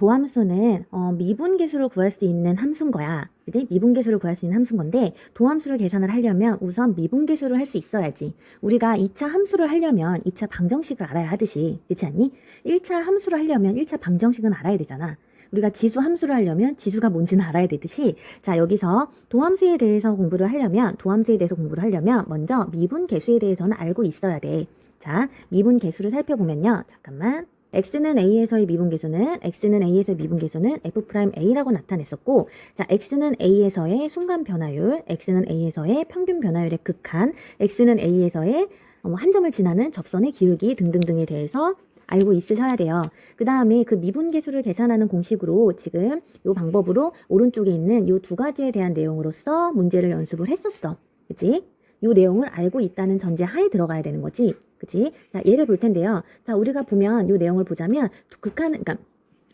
도함수는 어, 미분계수를 구할 수 있는 함수인 거야. 그지? 미분계수를 구할 수 있는 함수인 건데 도함수를 계산을 하려면 우선 미분계수를 할 수 있어야지. 우리가 2차 함수를 하려면 2차 방정식을 알아야 하듯이. 그렇지 않니? 1차 함수를 하려면 1차 방정식은 알아야 되잖아. 우리가 지수 함수를 하려면 지수가 뭔지는 알아야 되듯이 자 여기서 도함수에 대해서 공부를 하려면 도함수에 대해서 공부를 하려면 먼저 미분 계수에 대해서는 알고 있어야 돼. 자 미분 계수를 살펴보면요. 잠깐만. X는 a에서의 미분계수는 x는 a에서의 미분계수는 f 프라임 a라고 나타냈었고 자 x는 a에서의 순간 변화율 x는 a에서의 평균 변화율의 극한 x는 a에서의 어, 한 점을 지나는 접선의 기울기 등등등에 대해서 알고 있으셔야 돼요. 그 다음에 그 미분계수를 계산하는 공식으로 지금 이 방법으로 오른쪽에 있는 이 두 가지에 대한 내용으로서 문제를 연습을 했었어. 그치? 이 내용을 알고 있다는 전제 하에 들어가야 되는 거지. 그치? 자, 예를 볼 텐데요. 자, 우리가 보면 이 내용을 보자면 두- 극한, 그러니까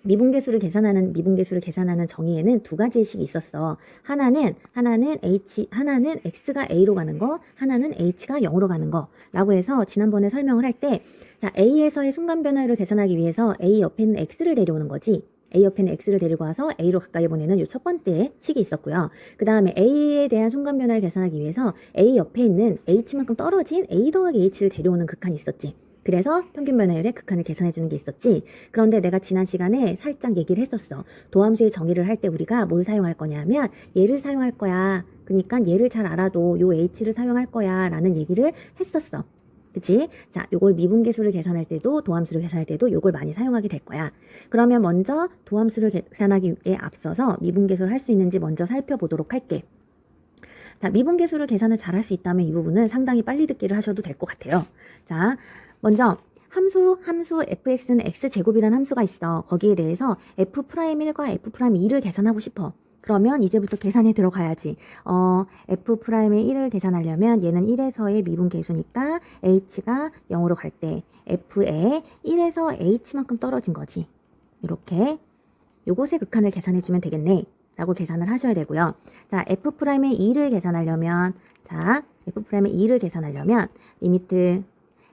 미분계수를 계산하는 미분계수를 계산하는 정의에는 두 가지 식이 있었어. 하나는 하나는 h 하나는 x가 a로 가는 거, 하나는 h가 0으로 가는 거라고 해서 지난번에 설명을 할 때 자, a에서의 순간 변화율을 계산하기 위해서 a 옆에 있는 x를 데려오는 거지. A 옆에 있는 X를 데리고 와서 A로 가까이 보내는 요첫 번째 식이 있었고요. 그 다음에 A에 대한 순간 변화를 계산하기 위해서 A 옆에 있는 H만큼 떨어진 A 더하기 H를 데려오는 극한이 있었지. 그래서 평균 변화율의 극한을 계산해 주는 게 있었지. 그런데 내가 지난 시간에 살짝 얘기를 했었어. 도함수의 정의를 할 때 우리가 뭘 사용할 거냐면 얘를 사용할 거야. 그러니까 얘를 잘 알아도 요 H를 사용할 거야 라는 얘기를 했었어. 그치? 자, 요걸 미분계수를 계산할 때도 도함수를 계산할 때도 요걸 많이 사용하게 될 거야. 그러면 먼저 도함수를 계산하기에 앞서서 미분계수를 할 수 있는지 먼저 살펴보도록 할게. 자, 미분계수를 계산을 잘 할 수 있다면 이 부분은 상당히 빨리 듣기를 하셔도 될 것 같아요. 자, 먼저 함수, 함수 fx는 x제곱이라는 함수가 있어. 거기에 대해서 f'1과 f'2를 계산하고 싶어. 그러면 이제부터 계산에 들어가야지. 어, f'의 1을 계산하려면 얘는 1에서의 미분 계수니까 h가 0으로 갈 때 f의 1에서 h만큼 떨어진 거지. 이렇게 요것의 극한을 계산해 주면 되겠네. 라고 계산을 하셔야 되고요. 자, f'의 2를 계산하려면 자, f'의 2를 계산하려면 리미트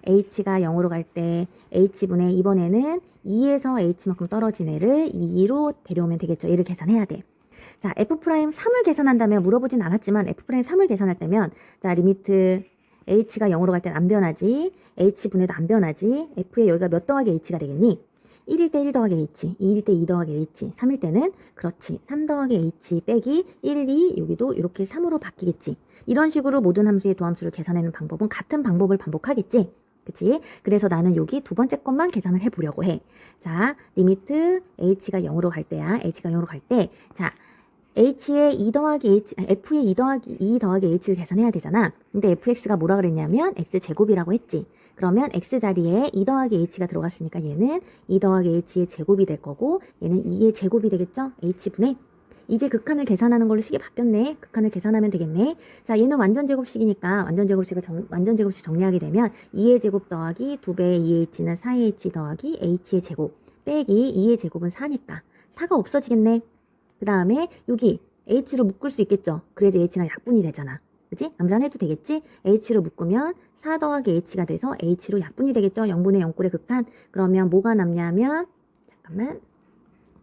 h가 0으로 갈 때 h분의 이번에는 2에서 h만큼 떨어진 애를 2로 데려오면 되겠죠. 얘를 계산해야 돼. 자, f'3을 계산한다면 물어보진 않았지만 f'3을 계산할 때면 자, 리미트 h가 0으로 갈 땐 안 변하지. h분해도 안 변하지. f의 여기가 몇 더하기 h가 되겠니? 1일 때 1 더하기 h, 2일 때 2 더하기 h, 3일 때는 그렇지. 3 더하기 h 빼기 1, 2 여기도 이렇게 3으로 바뀌겠지. 이런 식으로 모든 함수의 도함수를 계산하는 방법은 같은 방법을 반복하겠지. 그치? 그래서 나는 여기 두 번째 것만 계산을 해보려고 해. 자, 리미트 h가 0으로 갈 때야. h가 0으로 갈 때. 자, h의 2 더하기 h, f의 2 더하기 2 더하기 h를 계산해야 되잖아. 근데 fx가 뭐라 그랬냐면 x제곱이라고 했지. 그러면 x 자리에 2 더하기 h가 들어갔으니까 얘는 2 더하기 h의 제곱이 될 거고 얘는 2의 제곱이 되겠죠? h분의 이제 극한을 계산하는 걸로 식이 바뀌었네. 극한을 계산하면 되겠네. 자, 얘는 완전 제곱식이니까 완전 제곱식을 정, 완전 제곱식 정리하게 되면 2의 제곱 더하기 2배의 2h는 4h 더하기 h의 제곱 빼기 2의 제곱은 4니까 4가 없어지겠네. 그 다음에 여기 h로 묶을 수 있겠죠. 그래야지 h랑 약분이 되잖아. 그지? 암산해도 되겠지? h로 묶으면 4 더하기 h가 돼서 h로 약분이 되겠죠. 0분의 0꼴의 극한. 그러면 뭐가 남냐면 잠깐만.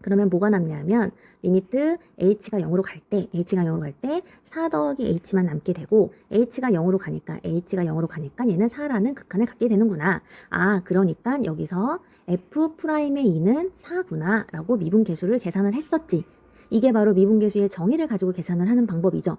그러면 뭐가 남냐면 리미트 h가 0으로 갈 때, h가 0으로 갈 때 4 더하기 h만 남게 되고 h가 0으로 가니까 h가 0으로 가니까 얘는 4라는 극한을 갖게 되는구나. 아, 그러니까 여기서 f 프라임의 2는 4구나 라고 미분 계수를 계산을 했었지. 이게 바로 미분계수의 정의를 가지고 계산을 하는 방법이죠.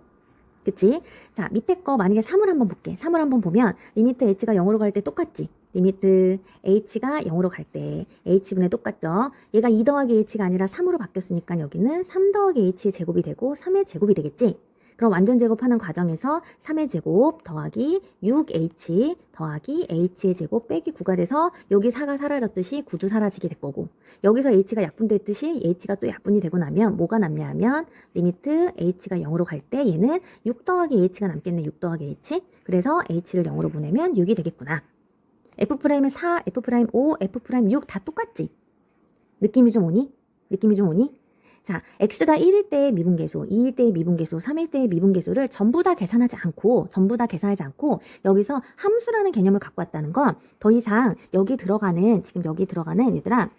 그치? 자, 밑에 거 만약에 3을 한번 볼게. 3을 한번 보면 리미트 h가 0으로 갈 때 똑같지? 리미트 h가 0으로 갈 때 h분의 똑같죠? 얘가 2 더하기 h가 아니라 3으로 바뀌었으니까 여기는 3 더하기 h의 제곱이 되고 3의 제곱이 되겠지? 그럼 완전 제곱하는 과정에서 3의 제곱 더하기 6h 더하기 h의 제곱 빼기 9가 돼서 여기 4가 사라졌듯이 9도 사라지게 될 거고 여기서 h가 약분됐듯이 h가 또 약분이 되고 나면 뭐가 남냐 하면 리미트 h가 0으로 갈 때 얘는 6 더하기 h가 남겠네 6 더하기 h 그래서 h를 0으로 보내면 6이 되겠구나 F'은 4, F'5, F'6 다 똑같지? 느낌이 좀 오니? 느낌이 좀 오니? 자, x가 1일 때의 미분계수, 2일 때의 미분계수, 3일 때의 미분계수를 전부 다 계산하지 않고, 전부 다 계산하지 않고, 여기서 함수라는 개념을 갖고 왔다는 건 더 이상 여기 들어가는, 지금 여기 들어가는 얘들아,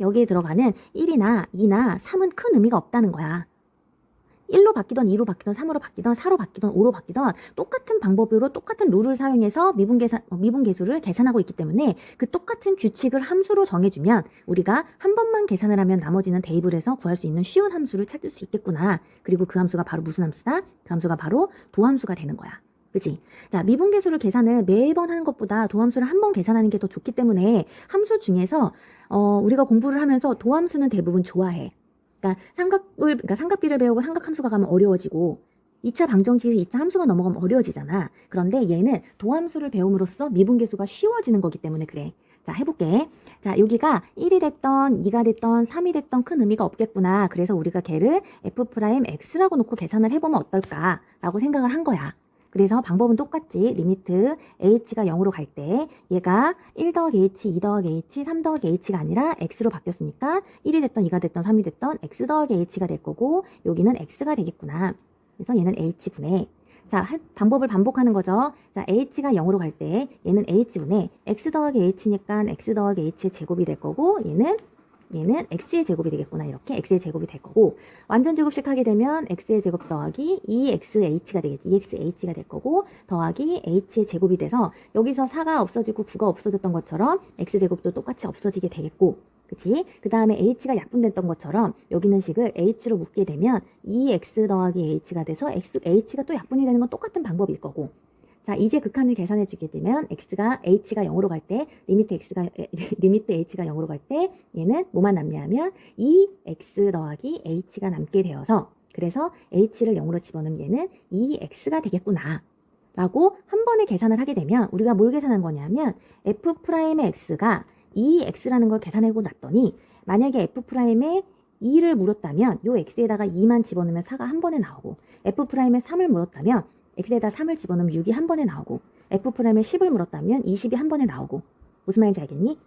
여기에 들어가는 1이나 2나 3은 큰 의미가 없다는 거야. 1로 바뀌던 2로 바뀌던 3으로 바뀌던 4로 바뀌던 5로 바뀌던 똑같은 방법으로 똑같은 룰을 사용해서 미분 계산 어, 미분 계수를 계산하고 있기 때문에 그 똑같은 규칙을 함수로 정해주면 우리가 한 번만 계산을 하면 나머지는 대입을 해서 구할 수 있는 쉬운 함수를 찾을 수 있겠구나. 그리고 그 함수가 바로 무슨 함수다? 그 함수가 바로 도함수가 되는 거야. 그치? 자, 미분계수를 계산을 매번 하는 것보다 도함수를 한 번 계산하는 게 더 좋기 때문에 함수 중에서 어, 우리가 공부를 하면서 도함수는 대부분 좋아해. 그러니까 삼각을 그러니까 삼각비를 배우고 삼각함수가 가면 어려워지고 2차 방정식에서 2차 함수가 넘어가면 어려워지잖아. 그런데 얘는 도함수를 배움으로써 미분계수가 쉬워지는 거기 때문에 그래. 자, 해볼게. 자, 여기가 1이 됐던, 2가 됐던, 3이 됐던 큰 의미가 없겠구나. 그래서 우리가 걔를 f'x라고 놓고 계산을 해보면 어떨까라고 생각을 한 거야. 그래서 방법은 똑같지. 리미트 h가 0으로 갈 때 얘가 1 더하기 h, 2 더하기 h, 3 더하기 h가 아니라 x로 바뀌었으니까 1이 됐던 2가 됐던 3이 됐던 x 더하기 h가 될 거고 여기는 x가 되겠구나. 그래서 얘는 h분의 자, 할- 방법을 반복하는 거죠. 자, h가 0으로 갈 때 얘는 h분의 x 더하기 h니까 x 더하기 h의 제곱이 될 거고 얘는 얘는 x의 제곱이 되겠구나. 이렇게 x의 제곱이 될 거고 완전 제곱식 하게 되면 x의 제곱 더하기 2xh가 되겠지. 2xh가 될 거고 더하기 h의 제곱이 돼서 여기서 4가 없어지고 9가 없어졌던 것처럼 x제곱도 똑같이 없어지게 되겠고 그치? 그 다음에 h가 약분됐던 것처럼 여기는 식을 h로 묶게 되면 2x 더하기 h가 돼서 x, h가 또 약분이 되는 건 똑같은 방법일 거고 자, 이제 극한을 계산해 주게 되면 x가 h가 0으로 갈 때 리미트 x가 에, 리미트 h가 0으로 갈 때 얘는 뭐만 남냐면 2x 더하기 h가 남게 되어서 그래서 h를 0으로 집어넣으면 얘는 2x가 되겠구나. 라고 한 번에 계산을 하게 되면 우리가 뭘 계산한 거냐면 f 프라임의 x가 2x라는 걸 계산하고 났더니 만약에 f 프라임에 2를 물었다면 요 x에다가 2만 집어넣으면 4가 한 번에 나오고 f 프라임에 3을 물었다면 x에다 3을 집어넣으면 6이 한 번에 나오고 f 프라임에 10을 물었다면 20이 한 번에 나오고 무슨 말인지 알겠니?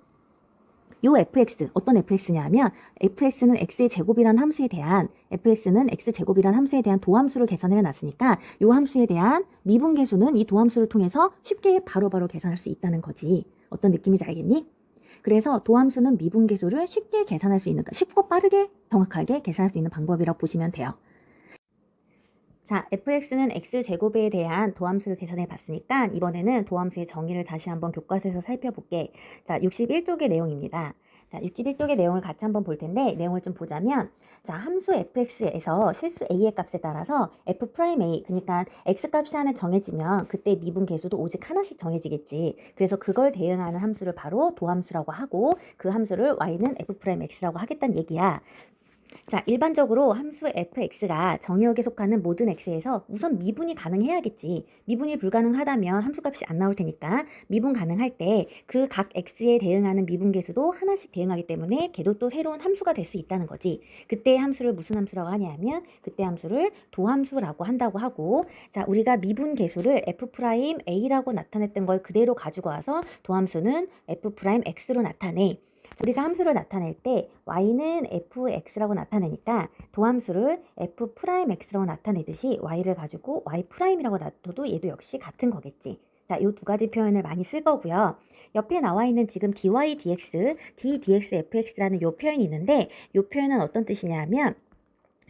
요 fx 어떤 fx냐 하면 fx는 x의 제곱이란 함수에 대한 fx는 x 제곱이란 함수에 대한 도함수를 계산해 놨으니까 요 함수에 대한 미분계수는 이 도함수를 통해서 쉽게 바로바로 계산할 수 있다는 거지. 어떤 느낌인지 알겠니? 그래서 도함수는 미분계수를 쉽게 계산할 수 있는 쉽고 빠르게 정확하게 계산할 수 있는 방법이라고 보시면 돼요. 자, fx는 x제곱에 대한 도함수를 계산해 봤으니까 이번에는 도함수의 정의를 다시 한번 교과서에서 살펴볼게. 자, 61쪽의 내용입니다. 자, 61쪽의 내용을 같이 한번 볼 텐데 내용을 좀 보자면 자, 함수 fx에서 실수 a의 값에 따라서 f 프라임 a 그러니까 x 값이 하나 정해지면 그때 미분 계수도 오직 하나씩 정해지겠지. 그래서 그걸 대응하는 함수를 바로 도함수라고 하고 그 함수를 y는 f 프라임 x라고 하겠다는 얘기야. 자, 일반적으로 함수 fx가 정의역에 속하는 모든 x에서 우선 미분이 가능해야겠지. 미분이 불가능하다면 함수값이 안 나올 테니까 미분 가능할 때 그 각 x에 대응하는 미분 계수도 하나씩 대응하기 때문에 걔도 또 새로운 함수가 될 수 있다는 거지. 그때 함수를 무슨 함수라고 하냐면 그때 함수를 도함수라고 한다고 하고 자, 우리가 미분 계수를 f 프라임 a라고 나타냈던 걸 그대로 가지고 와서 도함수는 f 프라임 x로 나타내. 우리가 함수를 나타낼 때 y는 fx라고 나타내니까 도함수를 f 프라임 x라고 나타내듯이 y를 가지고 y 프라임이라고 놔둬도 얘도 역시 같은 거겠지. 자, 이두 가지 표현을 많이 쓸 거고요. 옆에 나와 있는 지금 dy dx, d dx fx라는 요 표현이 있는데 요 표현은 어떤 뜻이냐면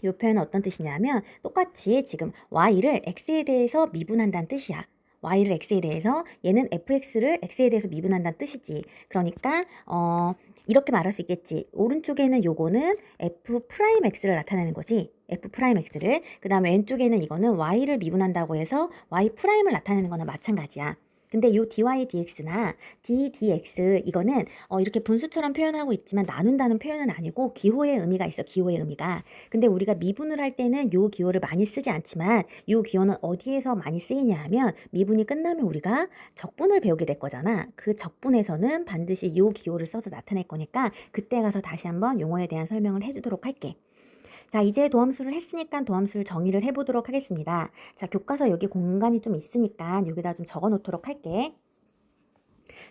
요 표현은 어떤 뜻이냐면 똑같이 지금 y를 x에 대해서 미분한다는 뜻이야. y를 x에 대해서 얘는 fx를 x에 대해서 미분한다는 뜻이지. 그러니까 어 이렇게 말할 수 있겠지. 오른쪽에는 요거는 f 프라임 x를 나타내는 거지. f 프라임 x를. 그 다음에 왼쪽에는 이거는 y를 미분한다고 해서 y 프라임을 나타내는 거나 마찬가지야. 근데 요 dy dx나 d dx 이거는 어 이렇게 분수처럼 표현하고 있지만 나눈다는 표현은 아니고 기호의 의미가 있어 기호의 의미가. 근데 우리가 미분을 할 때는 요 기호를 많이 쓰지 않지만 요 기호는 어디에서 많이 쓰이냐 하면 미분이 끝나면 우리가 적분을 배우게 될 거잖아. 그 적분에서는 반드시 요 기호를 써서 나타낼 거니까 그때 가서 다시 한번 용어에 대한 설명을 해 주도록 할게 자, 이제 도함수를 했으니까 도함수를 정의를 해보도록 하겠습니다. 자, 교과서 여기 공간이 좀 있으니까 여기다 좀 적어 놓도록 할게.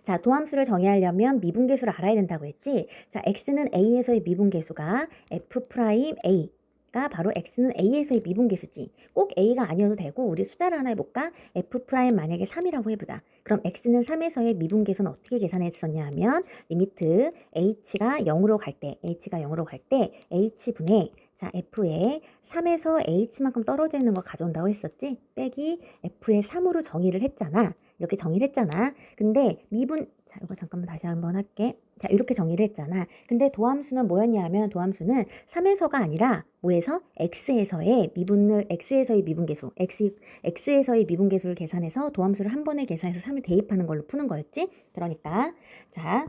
자, 도함수를 정의하려면 미분계수를 알아야 된다고 했지? 자, x는 a에서의 미분계수가 f 프라임 a. 계수니까 바로 x는 a에서의 미분계수지. 꼭 a가 아니어도 되고 우리 숫자를 하나 해볼까? f 프라임 만약에 3이라고 해보자. 그럼 x는 3에서의 미분계수는 어떻게 계산했었냐 하면 리미트 h가 0으로 갈 때, h가 0으로 갈 때 h분의 자 f에 3에서 h만큼 떨어져 있는 거 가져온다고 했었지? 빼기 f의 3으로 정의를 했잖아. 이렇게 정의를 했잖아. 근데 미분 자 이거 잠깐만 다시 한번 할게. 자 이렇게 정의를 했잖아. 근데 도함수는 뭐였냐 하면 도함수는 3에서가 아니라 뭐에서 x에서의 미분을 x에서의 미분계수 x x에서의 미분계수를 계산해서 도함수를 한 번에 계산해서 3을 대입하는 걸로 푸는 거였지. 그러니까 자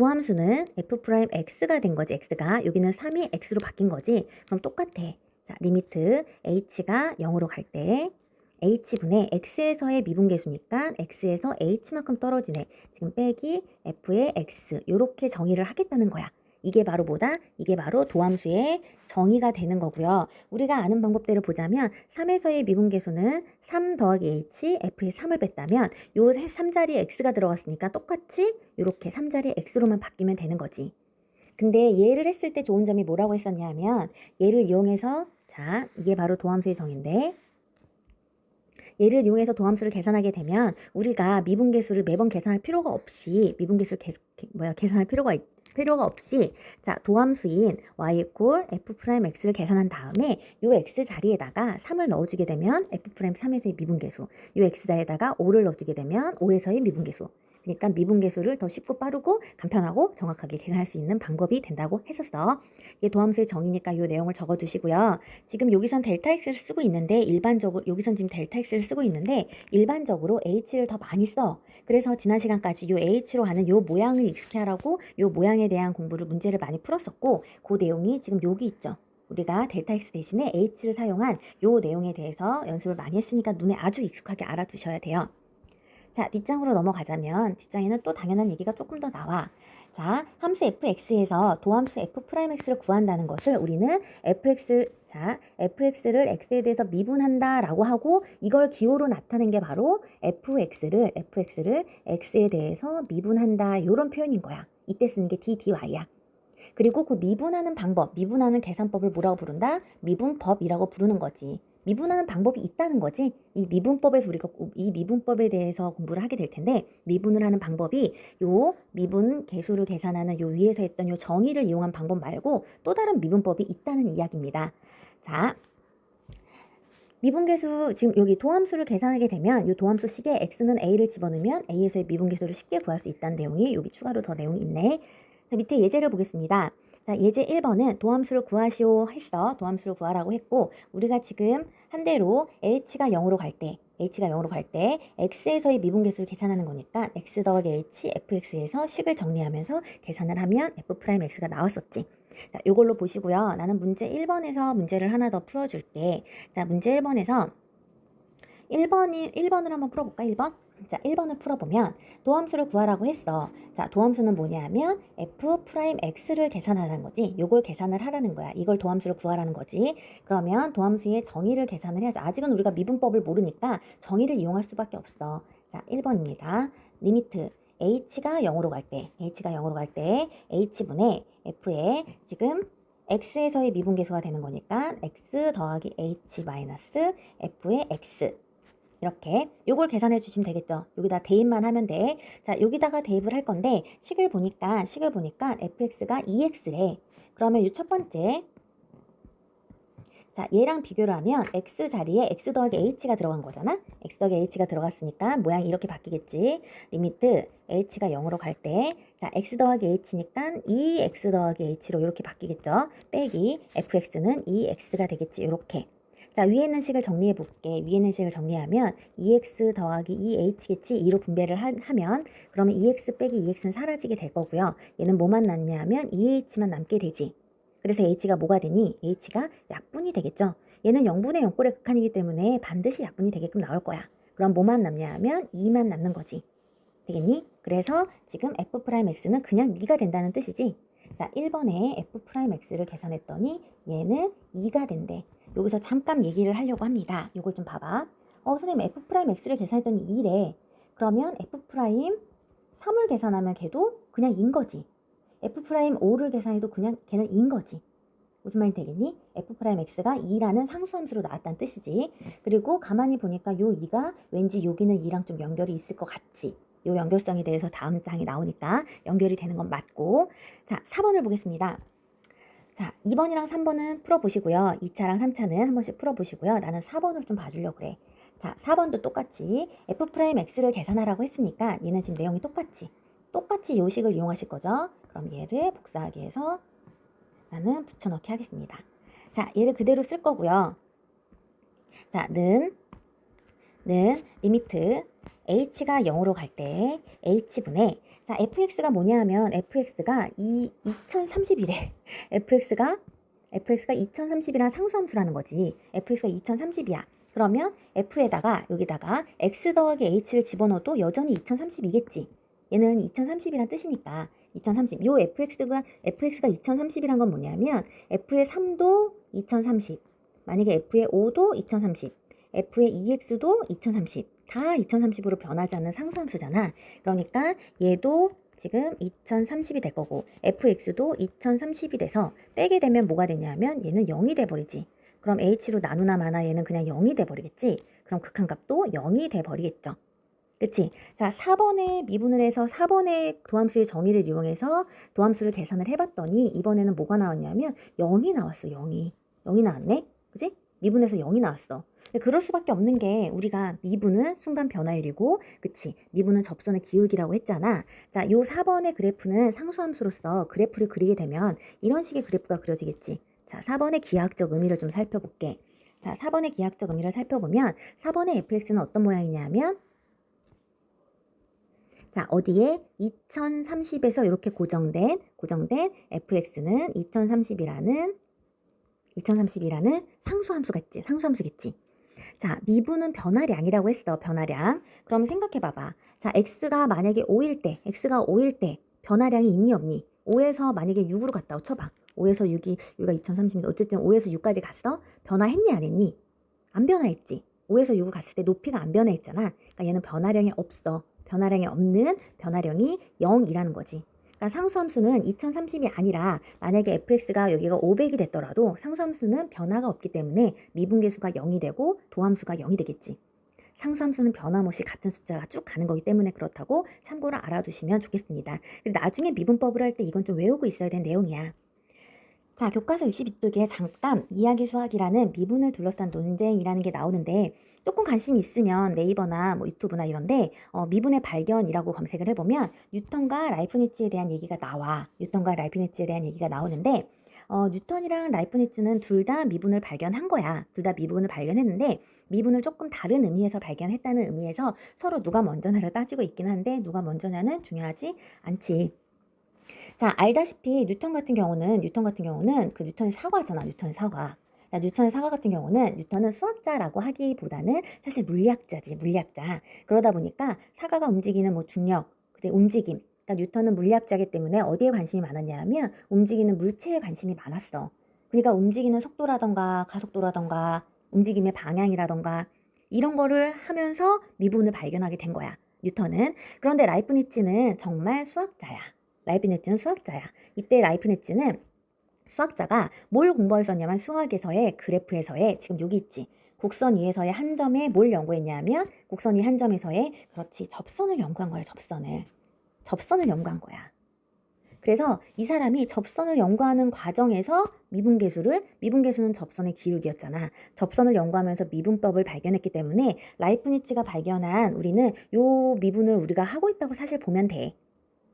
도함수는 f'x가 된 거지. x가 여기는 3이 x로 바뀐 거지. 그럼 똑같아. 자 리미트 h가 0으로 갈 때 h분의 x에서의 미분계수니까 x에서 h만큼 떨어지네. 지금 빼기 f의 x. 요렇게 정의를 하겠다는 거야 이게 바로 뭐다? 이게 바로 도함수의 정의가 되는 거고요. 우리가 아는 방법대로 보자면 3에서의 미분계수는 3 더하기 h, f의 3을 뺐다면 요 3자리에 x가 들어갔으니까 똑같이 이렇게 3자리 x로만 바뀌면 되는 거지. 근데 얘를 했을 때 좋은 점이 뭐라고 했었냐 하면 얘를 이용해서 자 이게 바로 도함수의 정의인데 얘를 이용해서 도함수를 계산하게 되면 우리가 미분계수를 매번 계산할 필요가 없이 미분계수를 계, 뭐야 계산할 필요가 있, 필요가 없이 자 도함수인 y equal f 프라임 x를 계산한 다음에 요 x 자리에다가 3을 넣어주게 되면 f 프라임 3에서의 미분계수 요 x 자리에다가 5를 넣어주게 되면 5에서의 미분계수 그러니까 미분계수를 더 쉽고 빠르고 간편하고 정확하게 계산할 수 있는 방법이 된다고 했었어. 이게 도함수의 정의니까 이 내용을 적어주시고요. 지금 여기선 델타 x를 쓰고 있는데 일반적으로 여기선 지금 델타 x를 쓰고 있는데 일반적으로 h를 더 많이 써. 그래서 지난 시간까지 이 h로 하는 이 모양을 익숙해 하라고 이 모양에 대한 공부를 문제를 많이 풀었었고 그 내용이 지금 여기 있죠. 우리가 델타 x 대신에 h를 사용한 이 내용에 대해서 연습을 많이 했으니까 눈에 아주 익숙하게 알아두셔야 돼요. 자, 뒷장으로 넘어가자면 뒷장에는 또 당연한 얘기가 조금 더 나와. 자, 함수 fx에서 도함수 f'x를 구한다는 것을 우리는 fx 자, fx를 x에 대해서 미분한다라고 하고 이걸 기호로 나타낸 게 바로 fx를 fx를 x에 대해서 미분한다 이런 표현인 거야. 이때 쓰는 게 d dy야. 그리고 그 미분하는 방법, 미분하는 계산법을 뭐라고 부른다? 미분법이라고 부르는 거지. 미분하는 방법이 있다는 거지. 이 미분법에서 우리가 이 미분법에 대해서 공부를 하게 될 텐데 미분을 하는 방법이 요 미분 계수를 계산하는 요 위에서 했던 요 정의를 이용한 방법 말고 또 다른 미분법이 있다는 이야기입니다. 자, 미분계수 지금 여기 도함수를 계산하게 되면 이 도함수 식에 x는 a를 집어넣으면 a에서의 미분계수를 쉽게 구할 수 있다는 내용이 여기 추가로 더 내용이 있네. 자, 밑에 예제를 보겠습니다. 자, 예제 1번은 도함수를 구하시오 했어. 도함수를 구하라고 했고 우리가 지금 한 대로 h가 0으로 갈 때 h가 0으로 갈 때 x에서의 미분계수를 계산하는 거니까 x 더하기 h fx에서 식을 정리하면서 계산을 하면 f 프라임 x가 나왔었지. 자, 요걸로 보시고요. 나는 문제 1번에서 문제를 하나 더 풀어줄게. 자, 문제 1번에서 1번이 1번을 한번 풀어볼까? 1번. 자, 1번을 풀어보면 도함수를 구하라고 했어. 자, 도함수는 뭐냐면 f 프라임 x를 계산하라는 거지. 요걸 계산을 하라는 거야. 이걸 도함수를 구하라는 거지. 그러면 도함수의 정의를 계산을 해야지. 아직은 우리가 미분법을 모르니까 정의를 이용할 수밖에 없어. 자, 1번입니다. 리미트 h가 0으로 갈 때, h가 0으로 갈 때 h분의 f에 지금 x에서의 미분계수가 되는 거니까 x 더하기 h 마이너스 f의 x 이렇게 요걸 계산해 주시면 되겠죠. 여기다 대입만 하면 돼. 자, 여기다가 대입을 할 건데 식을 보니까 식을 보니까 fx가 2x래. 그러면 이 첫 번째 자, 얘랑 비교를 하면 x 자리에 x 더하기 h가 들어간 거잖아. x 더하기 h가 들어갔으니까 모양이 이렇게 바뀌겠지. 리미트 h가 0으로 갈 때, 자, x 더하기 h니까 2x 더하기 h로 이렇게 바뀌겠죠. 빼기 fx는 2x가 되겠지. 이렇게. 자, 위에 있는 식을 정리해 볼게. 위에 있는 식을 정리하면 2x 더하기 2h겠지? 2로 분배를 하, 면 그러면 2x 빼기 2x는 사라지게 될 거고요. 얘는 뭐만 남냐 하면 2h만 남게 되지. 그래서 h가 뭐가 되니? h가 약분이 되겠죠. 얘는 0분의 0꼴의 극한이기 때문에 반드시 약분이 되게끔 나올 거야. 그럼 뭐만 남냐 하면 2만 남는 거지. 되겠니? 그래서 지금 f'x는 그냥 2가 된다는 뜻이지. 자, 1번에 f'x를 계산했더니 얘는 2가 된대. 여기서 잠깐 얘기를 하려고 합니다. 이걸 좀 봐봐. 어, 선생님 f'x를 계산했더니 2래. 그러면 f'3을 계산하면 걔도 그냥 인 거지. f'5를 계산해도 그냥 걔는 인 거지. 무슨 말이 되겠니? f 프라임 x가 2라는 상수함수로 나왔다는 뜻이지. 그리고 가만히 보니까 요 2가 왠지 여기는 2랑 좀 연결이 있을 것 같지. 요 연결성에 대해서 다음 장에 나오니까 연결이 되는 건 맞고. 자, 4번을 보겠습니다. 자, 2번이랑 3번은 풀어보시고요. 2차랑 3차는 한 번씩 풀어보시고요. 나는 4번을 좀 봐주려고 그래. 자, 4번도 똑같이 f 프라임 x를 계산하라고 했으니까 얘는 지금 내용이 똑같지. 똑같이 요식을 이용하실 거죠. 그럼 얘를 복사하기 해서 나는 붙여넣기 하겠습니다. 자, 얘를 그대로 쓸 거고요. 자, 는, 는 리미트 h가 0으로 갈 때 h분의 자, fx가 뭐냐 하면 fx가 이 2030이래. fx가 fx가 2030이라는 상수함수라는 거지. fx가 2030이야. 그러면 f에다가 여기다가 x 더하기 h를 집어넣어도 여전히 2030이겠지. 얘는 2030이란 뜻이니까 2030. 요 fx가 fx가 2030이란 건 뭐냐면 f의 3도 2030. 만약에 f의 5도 2030. f의 2x도 2030. 다 2030으로 변하지 않는 상수함수잖아. 그러니까 얘도 지금 2030이 될 거고 fx도 2030이 돼서 빼게 되면 뭐가 되냐면 얘는 0이 돼 버리지. 그럼 h로 나누나 마나 얘는 그냥 0이 돼 버리겠지. 그럼 극한값도 0이 돼 버리겠죠. 그치? 자, 4번에 미분을 해서 4번의 도함수의 정의를 이용해서 도함수를 계산을 해봤더니 이번에는 뭐가 나왔냐면 0이 나왔어, 0이. 0이 나왔네? 그지? 미분에서 0이 나왔어. 그럴 수밖에 없는 게 우리가 미분은 순간 변화율이고, 그치? 미분은 접선의 기울기라고 했잖아. 자, 요 4번의 그래프는 상수함수로서 그래프를 그리게 되면 이런 식의 그래프가 그려지겠지. 자, 4번의 기하학적 의미를 좀 살펴볼게. 자, 4번의 기하학적 의미를 살펴보면 4번의 fx는 어떤 모양이냐면 자, 어디에 2030에서 이렇게 고정된 고정된 fx는 2030이라는 2030이라는 상수함수가 있지. 상수함수겠지. 자, 미분은 변화량이라고 했어. 변화량. 그럼 생각해 봐봐. 자, x가 만약에 5일 때, x가 5일 때 변화량이 있니 없니? 5에서 만약에 6으로 갔다고 쳐봐. 5에서 6이 여기가 2030인데 어쨌든 5에서 6까지 갔어? 변화했니 안 했니? 안 변화했지. 5에서 6을 갔을 때 높이가 안 변화했잖아. 그러니까 얘는 변화량이 없어. 변화량이 없는 변화량이 0이라는 거지. 그러니까 상수함수는 2030이 아니라 만약에 fx가 여기가 500이 됐더라도 상수함수는 변화가 없기 때문에 미분계수가 0이 되고 도함수가 0이 되겠지. 상수함수는 변함없이 같은 숫자가 쭉 가는 거기 때문에 그렇다고 참고로 알아두시면 좋겠습니다. 나중에 미분법을 할 때 이건 좀 외우고 있어야 되는 내용이야. 자, 교과서 62쪽에 잠깐 이야기 수학이라는 미분을 둘러싼 논쟁이라는 게 나오는데 조금 관심이 있으면 네이버나 뭐 유튜브나 이런데 어, 미분의 발견이라고 검색을 해보면 뉴턴과 라이프니츠에 대한 얘기가 나와. 뉴턴과 라이프니츠에 대한 얘기가 나오는데 어, 뉴턴이랑 라이프니츠는 둘 다 미분을 발견한 거야. 둘 다 미분을 발견했는데 미분을 조금 다른 의미에서 발견했다는 의미에서 서로 누가 먼저냐를 따지고 있긴 한데 누가 먼저냐는 중요하지 않지. 자, 알다시피 뉴턴 같은 경우는 뉴턴 같은 경우는 그 뉴턴의 사과잖아. 뉴턴의 사과. 자, 뉴턴의 사과 같은 경우는 뉴턴은 수학자라고 하기보다는 사실 물리학자지, 물리학자. 그러다 보니까 사과가 움직이는 뭐 중력, 그때 움직임. 그러니까 뉴턴은 물리학자이기 때문에 어디에 관심이 많았냐면 움직이는 물체에 관심이 많았어. 그러니까 움직이는 속도라던가 가속도라던가 움직임의 방향이라던가 이런 거를 하면서 미분을 발견하게 된 거야. 뉴턴은. 그런데 라이프니츠는 정말 수학자야. 라이프니츠는 수학자야. 이때 라이프니츠는 수학자가 뭘 공부했었냐면 수학에서의 그래프에서의 지금 여기 있지. 곡선 위에서의 한 점에 뭘 연구했냐면 곡선 위 한 점에서의 그렇지 접선을 연구한 거야. 접선을. 접선을 연구한 거야. 그래서 이 사람이 접선을 연구하는 과정에서 미분계수를 미분계수는 접선의 기울기였잖아. 접선을 연구하면서 미분법을 발견했기 때문에 라이프니츠가 발견한 우리는 요 미분을 우리가 하고 있다고 사실 보면 돼.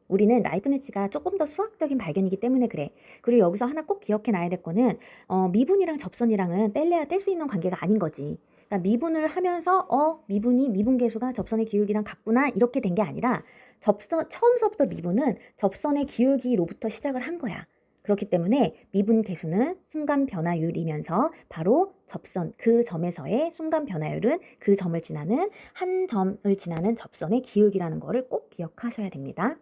우리는 라이프니츠가 조금 더 수학적인 발견이기 때문에 그래. 그리고 여기서 하나 꼭 기억해 놔야 될 거는 어, 미분이랑 접선이랑은 뗄래야 뗄 수 있는 관계가 아닌 거지. 그러니까 미분을 하면서 어 미분이 미분 계수가 접선의 기울기랑 같구나 이렇게 된 게 아니라 접선 처음서부터 미분은 접선의 기울기로부터 시작을 한 거야. 그렇기 때문에 미분 계수는 순간 변화율이면서 바로 접선 그 점에서의 순간 변화율은 그 점을 지나는 한 점을 지나는 접선의 기울기라는 거를 꼭 기억하셔야 됩니다.